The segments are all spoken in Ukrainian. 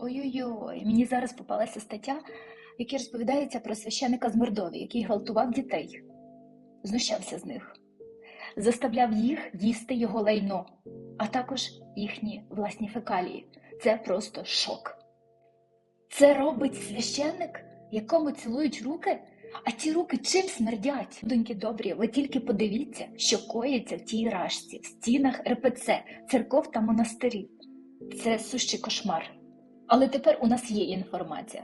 Ой-ой-ой, мені зараз попалася стаття, в якій розповідається про священика з Мордовії, який гвалтував дітей, знущався з них, заставляв їх їсти його лайно, а також їхні власні фекалії. Це просто шок. Це робить священник, якому цілують руки, а ті руки чим смердять? Доньки добрі, ви тільки подивіться, що коїться в тій рашці, в стінах РПЦ, церков та монастирів. Це сущий кошмар. Але тепер у нас є інформація.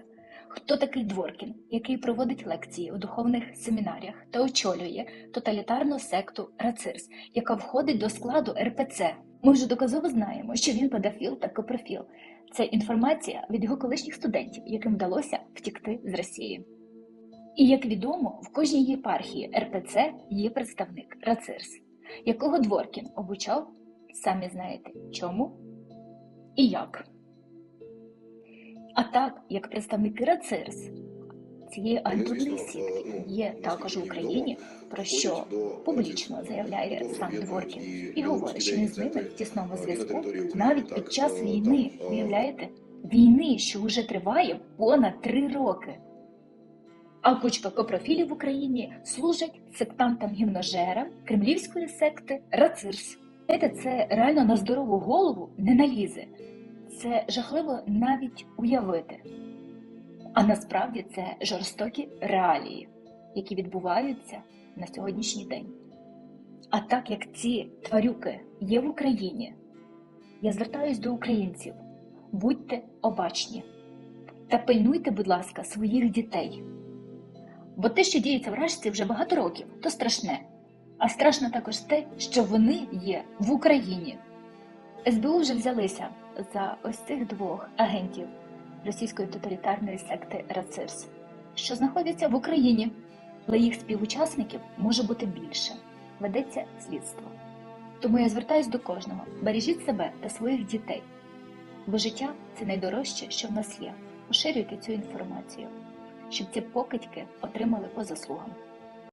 Хто такий Дворкін, який проводить лекції у духовних семінаріях та очолює тоталітарну секту Рацирс, яка входить до складу РПЦ. Ми вже доказово знаємо, що він педофіл та копрофіл. Це інформація від його колишніх студентів, яким вдалося втікти з Росії. І як відомо, в кожній єпархії РПЦ є представник Рацирс, якого Дворкін обучав, самі знаєте чому і як. А так, як представники РАЦИРС цієї альбудної сітки є також в Україні, про що публічно заявляє сам Дворкін, і говорить, що він з ними в тісному зв'язку навіть під час війни, уявляєте, війни, що вже триває понад три роки. А кучка копрофілів в Україні служать сектантам-гімножерам кремлівської секти Рацирс. Це реально на здорову голову не налізе. Це жахливо навіть уявити. А насправді це жорстокі реалії, які відбуваються на сьогоднішній день. А так як ці тварюки є в Україні, я звертаюсь до українців: будьте обачні та пильнуйте, будь ласка, своїх дітей. Бо те, що діється в Рашці вже багато років, то страшне. А страшно також те, що вони є в Україні. СБУ вже взялися за ось цих двох агентів російської тоталітарної секти Рацирс, що знаходяться в Україні, але їх співучасників може бути більше. Ведеться слідство. Тому я звертаюсь до кожного: бережіть себе та своїх дітей, бо життя це найдорожче, що в нас є. Поширюйте цю інформацію, щоб ці покидьки отримали по заслугам.